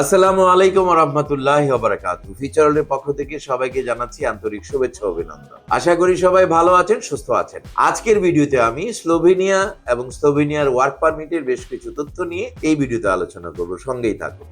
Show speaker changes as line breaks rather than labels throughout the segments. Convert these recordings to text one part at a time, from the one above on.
আসসালামু আলাইকুম রহমতুল্লাহ বারাকাত ফিচারলের পক্ষ থেকে সবাইকে জানাচ্ছি আন্তরিক শুভেচ্ছা অভিনন্দন। আশা করি সবাই ভালো আছেন, সুস্থ আছেন। আজকের ভিডিওতে আমি স্লোভেনিয়া এবং স্লোভেনিয়ার ওয়ার্ক পারমিটের বেশ কিছু তথ্য নিয়ে এই ভিডিওতে আলোচনা করব। সঙ্গেই থাকুন।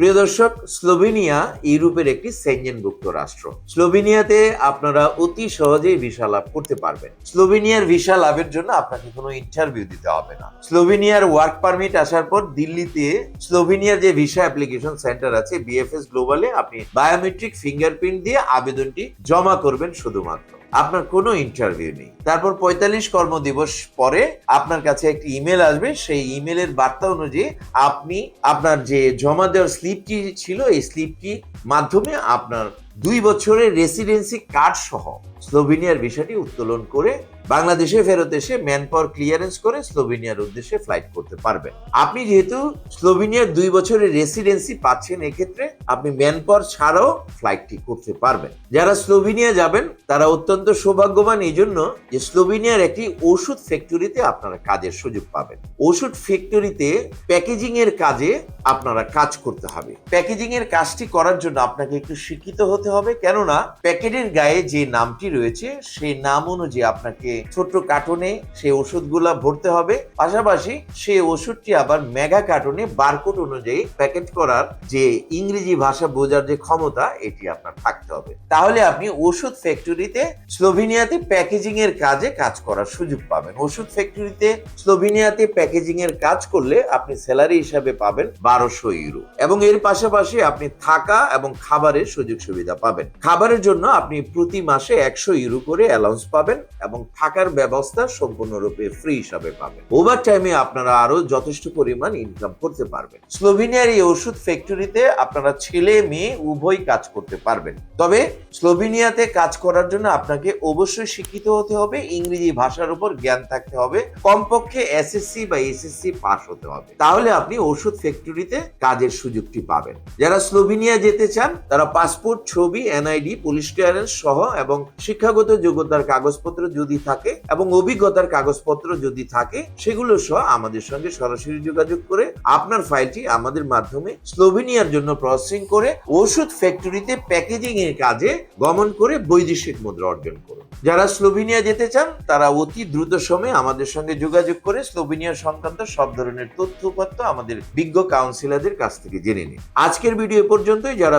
প্রিয় দর্শক, স্লোভেনিয়া ইউরোপের একটি সেঞ্জেনভুক্ত রাষ্ট্র। স্লোভেনিয়াতে আপনারা অতি সহজেই ভিসা লাভ করতে পারবেন। স্লোভেনিয়ার ভিসা লাভের জন্য আপনাকে কোনো ইন্টারভিউ দিতে হবে না। স্লোভেনিয়ার ওয়ার্ক পারমিট আসার পর দিল্লিতে স্লোভেনিয়ার যে ভিসা অ্যাপ্লিকেশন সেন্টার আছে বিএফএস গ্লোবালে আপনি বায়োমেট্রিক ফিঙ্গারপ্রিন্ট দিয়ে আবেদনটি জমা করবেন শুধুমাত্র। আপনার কোনো ইন্টারভিউ নেই। তারপর পঁয়তাল্লিশ কর্মদিবস পরে আপনার কাছে একটি ইমেল আসবে। সেই ইমেলের বার্তা অনুযায়ী আপনি আপনার যে জমা দেওয়ার স্লিপটি ছিল, এই স্লিপটি মাধ্যমে আপনার দুই বছরের রেসিডেন্সি কার্ড সহ স্লোভেনিয়ার বিষয়টি উত্তোলন করে বাংলাদেশে ফেরত এসে ম্যান পাওয়ার ক্লিয়ারেন্স করে স্লোভেনিয়ার উদ্দেশ্যে ফ্লাইট করতে পারবেন। আপনি যেহেতু স্লোভেনিয়ার দুই বছরের রেসিডেন্সি পাচ্ছেন, এক্ষেত্রে আপনি ম্যান পাওয়ার ছাড়াও ফ্লাইটটি করতে পারবেন। যারা স্লোভেনিয়া যাবেন, তারা অত্যন্ত সৌভাগ্যবান এই জন্য যে স্লোভেনিয়ার একটি ওষুধ ফ্যাক্টরিতে আপনারা কাজের সুযোগ পাবেন। ওষুধ ফ্যাক্টরিতে প্যাকেজিং এর কাজে আপনারা কাজ করতে হবে। প্যাকেজিং এর কাজটি করার জন্য আপনাকে একটু শিক্ষিত হতে হবে। কেননা প্যাকেটের গায়ে যে নামটি রয়েছে, সেই নাম অনুযায়ী আপনাকে ছোট্ট কার্টুনে সেই ওষুধগুলা ভরতে হবে। পাশাপাশি সেই ওষুধটি আবার মেগা কার্টুনে বারকোড অনুযায়ী প্যাকেট করার যে ইংরেজি ভাষা বোঝার যে ক্ষমতা, এটি আপনার থাকতে হবে। তাহলে আপনি ওষুধ ফ্যাক্টরিতে, স্লোভেনিয়াতে প্যাকেজিং এর কাজে কাজ করার সুযোগ পাবেন। ওষুধ ফ্যাক্টরিতে, স্লোভেনিয়াতে প্যাকেজিং এর কাজ করলে আপনি স্যালারি হিসাবে পাবেন বারোশো ইউরো। এবং এর পাশাপাশি আপনি থাকা এবং খাবারের সুযোগ সুবিধা পাবেন। খাবারের জন্য আপনি প্রতি মাসে একশো ইউরো করে অ্যালাউন্স পাবেন এবং থাকার ব্যবস্থা সম্পূর্ণরূপে ফ্রি হিসাবে পাবেন। ওভার টাইমে আপনারা আরও যথেষ্ট পরিমাণ ইনকাম করতে পারবেন। স্লোভেনিয়ার এই ওষুধ ফ্যাক্টরিতে আপনারা ছেলে, মেয়ে উভয় কাজ করতে পারবেন। তবে স্লোভেনিয়াতে কাজ করার জন্য আপনাকে অবশ্যই শিক্ষিত হতে হবে, ইংরেজি ভাষার উপর জ্ঞান থাকতে হবে, কমপক্ষে এসএসসি বা এসএসসি পাস হতে হবে। তাহলে আপনি ওষুধ ফ্যাক্টরিতে কাজের সুযোগটি পাবেন। যারা স্লোভেনিয়া যেতে চান, তারা পাসপোর্ট, ছবি এনআইডি পুলিশ ক্লিয়ারেন্স সহ এবং শিক্ষাগত যোগ্যতার কাগজপত্র যদি থাকে এবং অভিজ্ঞতার কাগজপত্র যদি থাকে, সেগুলো সহ আমাদের সঙ্গে সরাসরি যোগাযোগ করে আপনার ফাইলটি আমাদের মাধ্যমে স্লোভেনিয়ার জন্য প্রসেসিং করে ওষুধ ফ্যাক্টরিতে প্যাকেজিং এর কাজে গমন করে বৈদেশিক মুদ্রা অর্জন করুন। যারা স্লোভেনিয়া যেতে চান, তারা অতি দ্রুত সময়ে আমাদের সঙ্গে যোগাযোগ করে স্লোভেনিয়া সংক্রান্ত সব ধরনের তথ্য উপাত্ত আমাদের বিজ্ঞ কাউন্সিলরদের কাছ থেকে জেনে নিন। আজকের ভিডিও পর্যন্তই। যারা